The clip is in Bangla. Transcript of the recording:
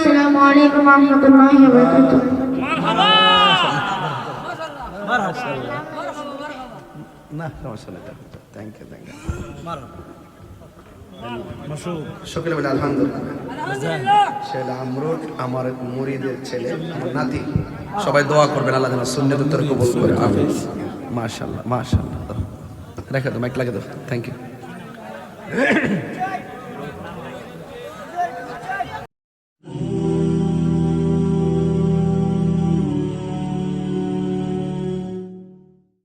السلام عليكم ورحمة الله وبركاته مرحبا مرحبا না সমস্যা নেই থ্যাংক ইউ থ্যাংক ইউ সকালে বলে আলহামদুলিল্লাহ। আমরুট আমার মুরিদের ছেলে আমার নাতি। সবাই দোয়া করবেন আল্লাহ যেন সুন্নত তোর কবুল করে। হাফিজ মাশাআল্লাহ মাশাআল্লাহ। রেখে দাও মাইক লাগে দাও। Thank you